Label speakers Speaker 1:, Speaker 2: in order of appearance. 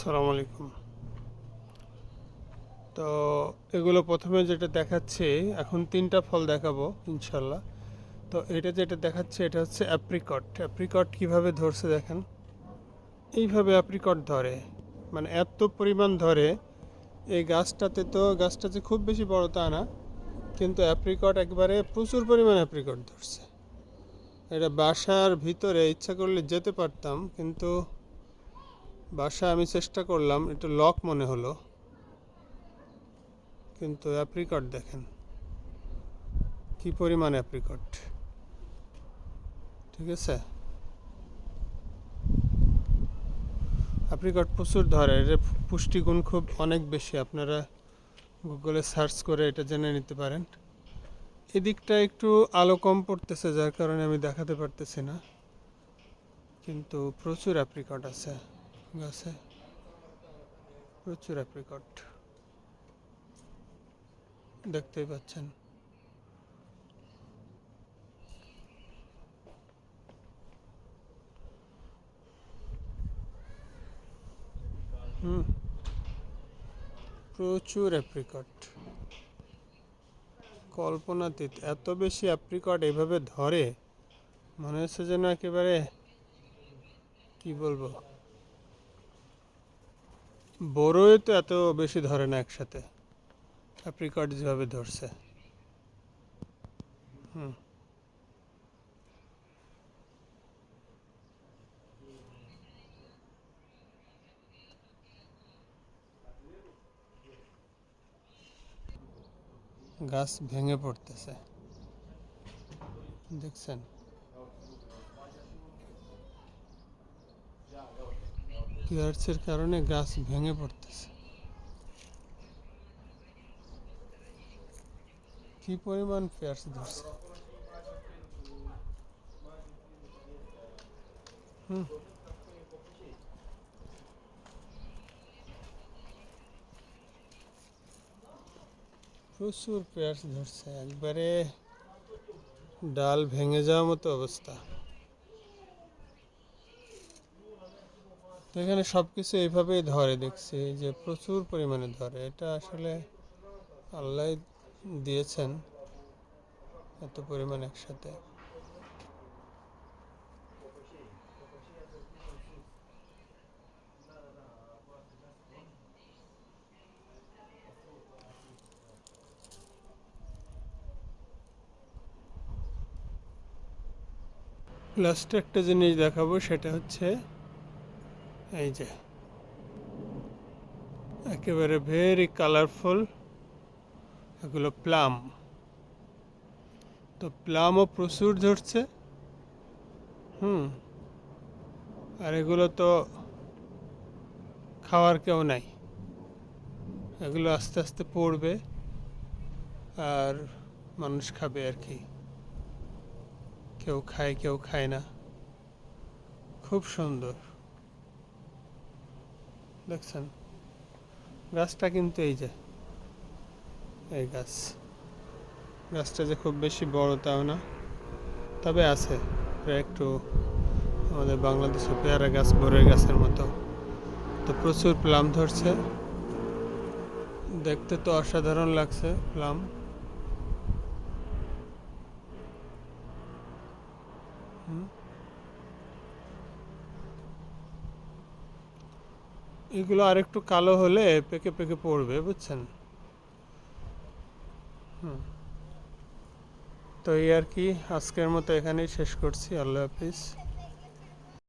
Speaker 1: সালাম আলাইকুম। তো এগুলো প্রথমে যেটা দেখাচ্ছে, এখন তিনটা ফল দেখাবো ইনশাল্লাহ। তো এটা যেটা দেখাচ্ছে, এটা হচ্ছে অ্যাপ্রিকট অ্যাপ্রিকট কীভাবে ধরছে দেখেন? এইভাবে অ্যাপ্রিকট ধরে। মানে এত পরিমাণ ধরে, এই গাছটাতে তো, গাছটা যে খুব বেশি বড় তা না, কিন্তু অ্যাপ্রিকট একবারে প্রচুর পরিমাণ অ্যাপ্রিকট ধরছে। এটা বাসার ভিতরে ইচ্ছা করলে যেতে পারতাম, কিন্তু বাসা আমি চেষ্টা করলাম, একটু লক মনে হলো। কিন্তু অ্যাপ্রিকট দেখেন, কি পরিমাণ অ্যাপ্রিকট ঠিক আছে? অ্যাপ্রিকট প্রচুর ধরে, এর পুষ্টিগুণ খুব অনেক বেশি। আপনারা গুগলে সার্চ করে এটা জেনে নিতে পারেন। এদিকটা একটু আলো কম পড়তেছে, যার কারণে আমি দেখাতে পারতেছি না। কিন্তু প্রচুর অ্যাপ্রিকট আছে। গাছে প্রচুর অ্যাপ্রিকট দেখতেই পাচ্ছেন। হুম। প্রচুর অ্যাপ্রিকট কল্পনাতীত, এত বেশি অ্যাপ্রিকট এভাবে ধরে, মনে হচ্ছে যেন একেবারে, কি বলব? বড়ই তো এত বেশি ধরে না একসাথে। অ্যাপ্রিকট যেভাবে ধরছে। হুম। গাছ ভেঙে পড়তেছে। দেখছেন? কিয়ার্সের কারণে গাছ ভেঙে পড়তেছে কি পরিমাণ পেয়ার্স ধরছে হুম প্রচুর পেয়ার্স ধরছে একবারে ডাল ভেঙে যাওয়ার মতো অবস্থা তো এখানে সব কিছু এইভাবেই ধরে দেখছি যে প্রচুর পরিমাণে ধরে। এটা আসলে আল্লাহ দিয়েছেন এত পরিমাণ একসাথে। লাস্টে একটা জিনিস দেখাবো, সেটা হচ্ছে এই যে। একেবারে ভেরি কালারফুল এগুলো প্লাম তো প্লামও প্রচুর ধরছে। হুম। আর এগুলো তো খাওয়ার কেউ নাই। এগুলো আস্তে আস্তে পড়বে আর মানুষ খাবে আর কি। কেউ খায় কেউ খায় না। খুব সুন্দর। দেখছেন? গাছটা কিন্তু এই যে, এই গাছ। গাছটা যে খুব বেশি বড় তাও না, তবে আছে। একটু আমাদের বাংলাদেশে পেয়ারা গাছ, বরের গাছের মতো। তো প্রচুর প্লাম ধরছে। দেখতে তো অসাধারণ লাগছে প্লাম হুম এগুলো আরেকটু কালো হলে পেকে পেকে পড়বে, বুঝছেন? হুম। তো এই আর কি, আজকের মতো এখানেই শেষ করছি, আল্লাহ হাফিজ।